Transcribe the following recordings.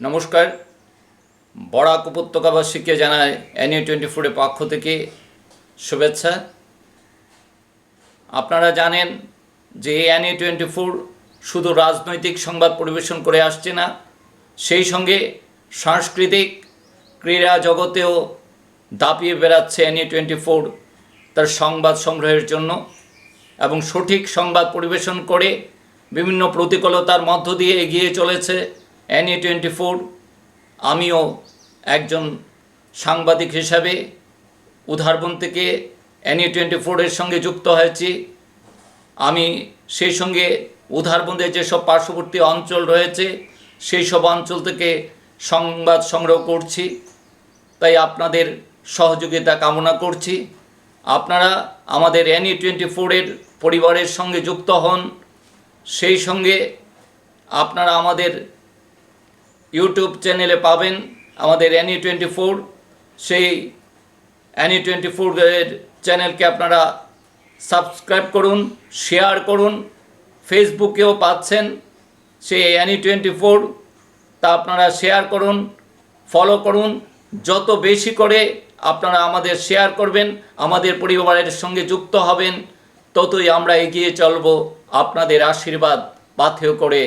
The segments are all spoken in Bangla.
নমস্কার। বরাক উপত্যকাবাসীকে জানায় এনইউ টোয়েন্টি ফোরের পক্ষ থেকে শুভেচ্ছা। আপনারা জানেন যে এনইউ টোয়েন্টি ফোর শুধু রাজনৈতিক সংবাদ পরিবেশন করে আসছে না, সেই সঙ্গে সাংস্কৃতিক ক্রীড়া জগতেও দাপিয়ে বেড়াচ্ছে এনইউ টোয়েন্টি ফোর তার সংবাদ সংগ্রহের জন্য এবং সঠিক সংবাদ পরিবেশন করে বিভিন্ন প্রতিকূলতার মধ্য দিয়ে এগিয়ে চলেছে এনই টোয়েন্টি ফোর, আমিও একজন সাংবাদিক হিসাবে উদাহরণ থেকে এনই টোয়েন্টি ফোরের সঙ্গে যুক্ত হয়েছি। আমি সেই সঙ্গে উদাহরণদের যেসব পার্শ্ববর্তী অঞ্চল রয়েছে, সেই সব অঞ্চল থেকে সংবাদ সংগ্রহ করছি। তাই আপনাদের সহযোগিতা কামনা করছি। আপনারা আমাদের এনই টোয়েন্টি ফোরের পরিবারের সঙ্গে যুক্ত হন। সেই সঙ্গে আপনারা আমাদের ইউটিউব চ্যানেলে পাবেন আমাদের অ্যানি টোয়েন্টি ফোর সেই অ্যানি টোয়েন্টি ফোরের চ্যানেলকে আপনারা সাবস্ক্রাইব করুন শেয়ার করুন। ফেসবুকেও পাচ্ছেন সেই অ্যানি টোয়েন্টি ফোর তা আপনারা শেয়ার করুন ফলো করুন। যত বেশি করে আপনারা আমাদের শেয়ার করবেন, আমাদের পরিবারের সঙ্গে যুক্ত হবেন, ততই আমরা এগিয়ে চলব। আপনাদের আশীর্বাদ পাথেয় করে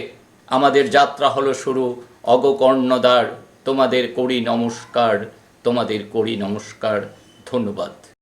আমাদের যাত্রা হলো শুরু। অগকর্ণদার তোমাদের করি নমস্কার তোমাদের করি নমস্কার ধন্যবাদ।